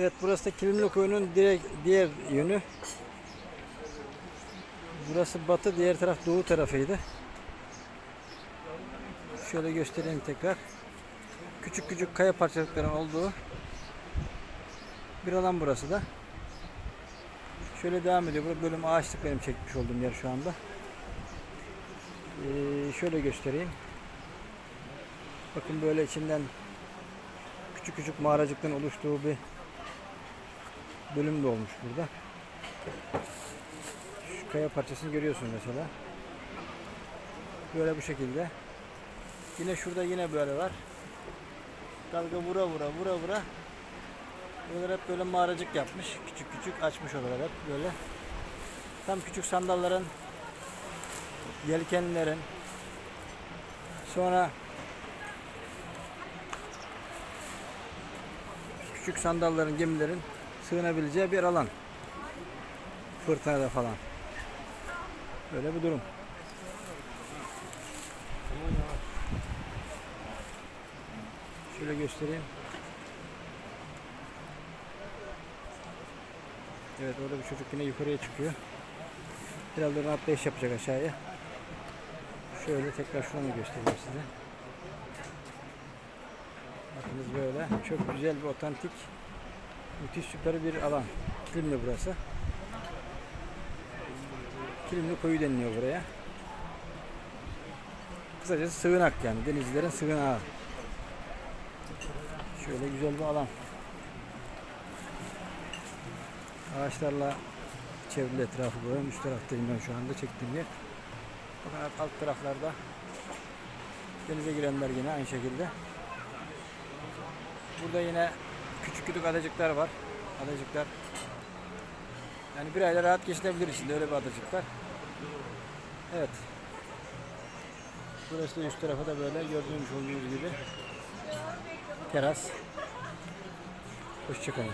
Evet burası da Kilimli Koyu'nun direkt diğer yönü. Burası batı, diğer taraf doğu tarafıydı. Şöyle göstereyim tekrar. Küçük küçük kaya parçacıkların olduğu bir alan burası da. Şöyle devam ediyor. Burada bölüm ağaçlık benim çekmiş olduğum yer şu anda. Ee, şöyle göstereyim. Bakın böyle içinden küçük küçük mağaracıkların oluştuğu bir bölüm de olmuş burada. Şu kaya parçasını görüyorsun mesela. Böyle bu şekilde. Yine şurada yine böyle var. Dalga vura vura vura vura. Buralar hep böyle mağaracık yapmış. Küçük küçük açmış oralar hep böyle. Tam küçük sandalların yelkenlerin sonra küçük sandalların gemilerin sığınabileceği bir alan. Fırtınada falan. Böyle bir durum. Şöyle göstereyim. Evet orada bir çocuk yine yukarıya çıkıyor. Birazdan atlayış yapacak aşağıya. Şöyle tekrar şunu göstereyim size. Bakınız böyle çok güzel bir otantik müthiş süper bir alan. Kilimli burası. Kilimli koyu deniliyor buraya. Kısacası sığınak yani denizlerin sığınağı. Şöyle güzel bir alan. Ağaçlarla çevrili etrafı böyle. Üst taraftayım ben şu anda çektiğim yer. Bakın alt taraflarda denize girenler yine aynı şekilde. Burada yine küçük küçük adacıklar var. Adacıklar. Yani bir ayda rahat geçilebilir içinde öyle bir adacıklar. Evet. Burası da üst tarafa da böyle gördüğünüz olduğunuz gibi teras. Hoşçakalın.